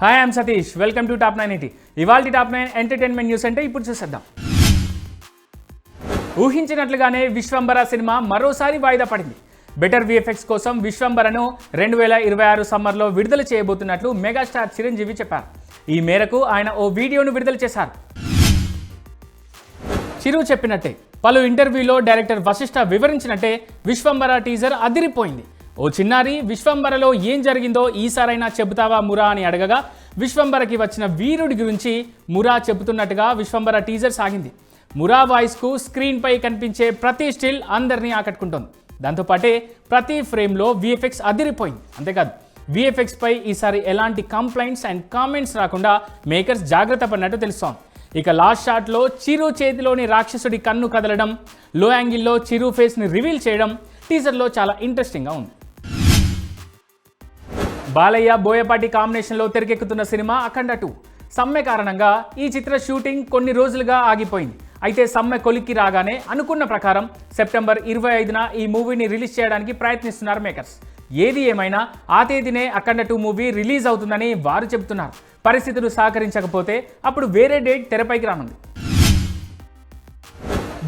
Hi I'm Satish welcome to top nine eighty ఇవాళ top nine entertainment news అంటే ఇప్పుడు చూసేద్దాం. ఊహించినట్లుగానే విశ్వంబర సినిమా మరోసారి వాయిదా పడింది. బెటర్ విఎఫ్ఎక్స్ కోసం విశ్వంబరను రెండు వేల ఇరవై ఆరు సమ్మర్లో విడుదల చేయబోతున్నట్లు మెగాస్టార్ చిరంజీవి చెప్పారు. ఈ మేరకు ఆయన ఓ వీడియోను విడుదల చేశారు. చిరు చెప్పినట్టే పలు ఇంటర్వ్యూలో డైరెక్టర్ వశిష్ఠ వివరించినట్టే విశ్వంబర టీజర్ అదిరిపోయింది. ఓ చిన్నారి విశ్వంబరలో ఏం జరిగిందో ఈసారైనా చెబుతావా మురా అని అడగగా విశ్వంబరకి వచ్చిన వీరుడి గురించి మురా చెబుతున్నట్టుగా విశ్వంబర టీజర్ సాగింది. మురా వాయిస్కు స్క్రీన్పై కనిపించే ప్రతి స్టిల్ అందరినీ ఆకట్టుకుంటోంది. దాంతోపాటే ప్రతి ఫ్రేమ్లో విఎఫ్ఎక్స్ అదిరిపోయింది. అంతేకాదు విఎఫ్ఎక్స్ పై ఈసారి ఎలాంటి కంప్లైంట్స్ అండ్ కామెంట్స్ రాకుండా మేకర్స్ జాగ్రత్త పడినట్టు తెలుస్తోంది. ఇక లాస్ట్ షాట్లో చిరు చేతిలోని రాక్షసుడి కన్ను కదలడం లో యాంగిల్లో చిరు ఫేస్ని రివీల్ చేయడం టీజర్లో చాలా ఇంట్రెస్టింగ్గా ఉంది. బాలయ్య బోయపాటి కాంబినేషన్లో తెరకెక్కుతున్న సినిమా అఖండ టూ. సమ్మె కారణంగా ఈ చిత్ర షూటింగ్ కొన్ని రోజులుగా ఆగిపోయింది. అయితే సమ్మె కొలిక్కి రాగానే అనుకున్న ప్రకారం సెప్టెంబర్ ఇరవై ఐదున ఈ మూవీని రిలీజ్ చేయడానికి ప్రయత్నిస్తున్నారు మేకర్స్. ఏది ఏమైనా ఆ తేదీనే అఖండ టూ మూవీ రిలీజ్ అవుతుందని వారు చెబుతున్నారు. పరిస్థితులు సహకరించకపోతే అప్పుడు వేరే డేట్ తెరపైకి రానుంది.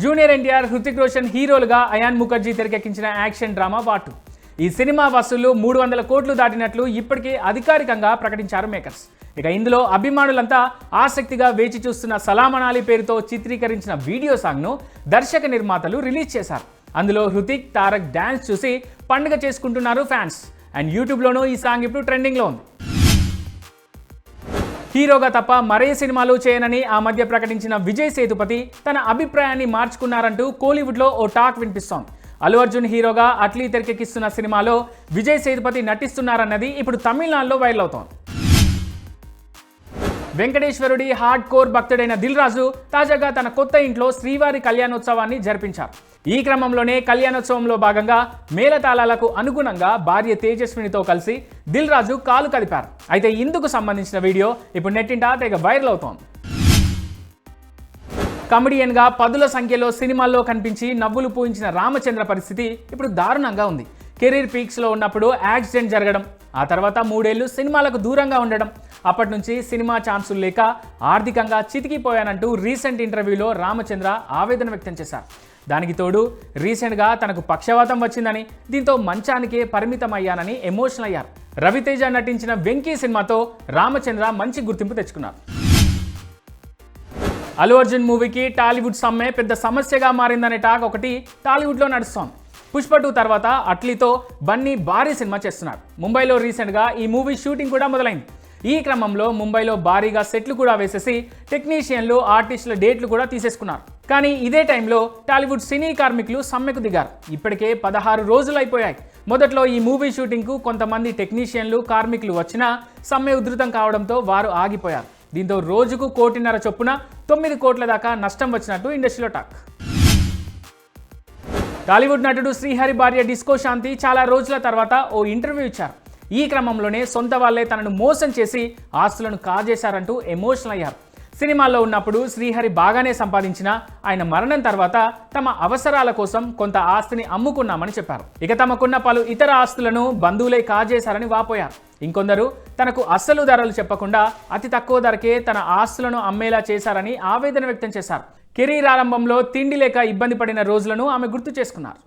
జూనియర్ ఎన్టీఆర్ హృతిక్ రోషన్ హీరోలుగా అయాన్ ముఖర్జీ తెరకెక్కించిన యాక్షన్ డ్రామా పాటు ఈ సినిమా వసూళ్ళు మూడు వందల కోట్లు దాటినట్లు ఇప్పటికే అధికారికంగా ప్రకటించారు మేకర్స్. ఇక ఇందులో అభిమానులంతా ఆసక్తిగా వేచి చూస్తున్న సలామనాలి పేరుతో చిత్రీకరించిన వీడియో సాంగ్ను దర్శక నిర్మాతలు రిలీజ్ చేశారు. అందులో హృతిక్ తారక్ డ్యాన్స్ చూసి పండుగ చేసుకుంటున్నారు ఫ్యాన్స్. అండ్ యూట్యూబ్లోనూ ఈ సాంగ్ ఇప్పుడు ట్రెండింగ్లో ఉంది. హీరోగా తప్ప మరే సినిమాలు చేయనని ఆ మధ్య ప్రకటించిన విజయ్ సేతుపతి తన అభిప్రాయాన్ని మార్చుకున్నారంటూ కోలీవుడ్లో ఓ టాక్ వినిపిస్తోంది. అల్లు అర్జున్ హీరోగా అట్లీ తెరకెక్కిస్తున్న సినిమాలో విజయ్ సేతుపతి నటిస్తున్నారన్నది ఇప్పుడు తమిళనాడులో వైరల్ అవుతోంది. వెంకటేశ్వరుడి హార్డ్ కోర్ భక్తుడైన దిల్ రాజు తాజాగా తన కొత్త ఇంట్లో శ్రీవారి కళ్యాణోత్సవాన్ని జరిపించారు. ఈ క్రమంలోనే కళ్యాణోత్సవంలో భాగంగా మేళతాళాలకు అనుగుణంగా భార్య తేజస్వినితో కలిసి దిల్ రాజు కాలు కదిపారు అయితే ఇందుకు సంబంధించిన వీడియో ఇప్పుడు నెట్టింటా తెగ వైరల్ అవుతోంది. కమెడియన్గా పదుల సంఖ్యలో సినిమాల్లో కనిపించి నవ్వులు పూయించిన రామచంద్ర పరిస్థితి ఇప్పుడు దారుణంగా ఉంది. కెరీర్ పీక్స్లో ఉన్నప్పుడు యాక్సిడెంట్ జరగడం ఆ తర్వాత మూడేళ్ళు సినిమాలకు దూరంగా ఉండడం. అప్పటి నుంచి సినిమా ఛాన్సులు లేక ఆర్థికంగా చితికిపోయానంటూ రీసెంట్ ఇంటర్వ్యూలో రామచంద్ర ఆవేదన వ్యక్తం చేశారు. దానికి తోడు రీసెంట్గా తనకు పక్షవాతం వచ్చిందని దీంతో మంచానికే పరిమితం అయ్యానని ఎమోషనల్ అయ్యారు. రవితేజ నటించిన వెంకీ సినిమాతో రామచంద్ర మంచి గుర్తింపు తెచ్చుకున్నారు. అల్లు అర్జున్ మూవీకి టాలీవుడ్ సమ్మె పెద్ద సమస్యగా మారిందనే టాక్ ఒకటి టాలీవుడ్లో నడుస్తోంది. పుష్ప టూ తర్వాత అట్లీతో బన్నీ భారీ సినిమా చేస్తున్నారు. ముంబైలో రీసెంట్గా ఈ మూవీ షూటింగ్ కూడా మొదలైంది. ఈ క్రమంలో ముంబైలో భారీగా సెట్లు కూడా వేసేసి టెక్నీషియన్లు ఆర్టిస్టుల డేట్లు కూడా తీసేసుకున్నారు. కానీ ఇదే టైంలో టాలీవుడ్ సినీ కార్మికులు సమ్మెకు దిగారు. ఇప్పటికే పదహారు రోజులు అయిపోయాయి. మొదట్లో ఈ మూవీ షూటింగ్కు కొంతమంది టెక్నీషియన్లు కార్మికులు వచ్చినా సమ్మె ఉధృతం కావడంతో వారు ఆగిపోయారు. దీంతో రోజుకు కోటిన్నర చొప్పున తొమ్మిది కోట్ల దాకా నష్టం వచ్చినట్టు ఇండస్ట్రీలో టాక్. టాలీవుడ్ నటుడు శ్రీహరి భార్య డిస్కో శాంతి చాలా రోజుల తర్వాత ఓ ఇంటర్వ్యూ ఇచ్చారు. ఈ క్రమంలోనే సొంత వాళ్ళే తనను మోసం చేసి ఆస్తులను కాజేశారంటూ ఎమోషనల్ అయ్యారు. సినిమాల్లో ఉన్నప్పుడు శ్రీహరి బాగానే సంపాదించిన ఆయన మరణం తర్వాత తమ అవసరాల కోసం కొంత ఆస్తిని అమ్ముకున్నామని చెప్పారు. ఇక తమకున్న పలు ఇతర ఆస్తులను బంధువులే కాజేశారని వాపోయారు. ఇంకొందరు తనకు అస్సలు ధరలు చెప్పకుండా అతి తక్కువ ధరకే తన ఆస్తులను అమ్మేలా చేశారని ఆవేదన వ్యక్తం చేశారు. కెరీర్ ఆరంభంలో తిండి లేక ఇబ్బంది పడిన రోజులను ఆమె గుర్తు చేసుకున్నారు.